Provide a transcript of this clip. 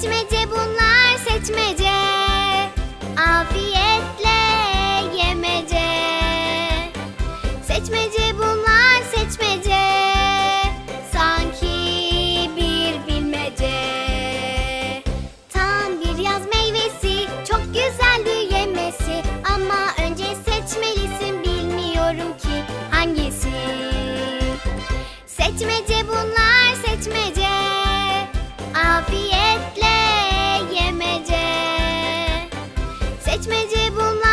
Seçmece bunlar seçmece. Afiyetle yemece. Seçmece bunlar seçmece. Sanki bir bilmece. Tam bir yaz meyvesi Çok güzeldi yemesi. Ama önce seçmelisin Bilmiyorum ki hangisi. Seçmece bunlar seçmece. Seçmece bunlar.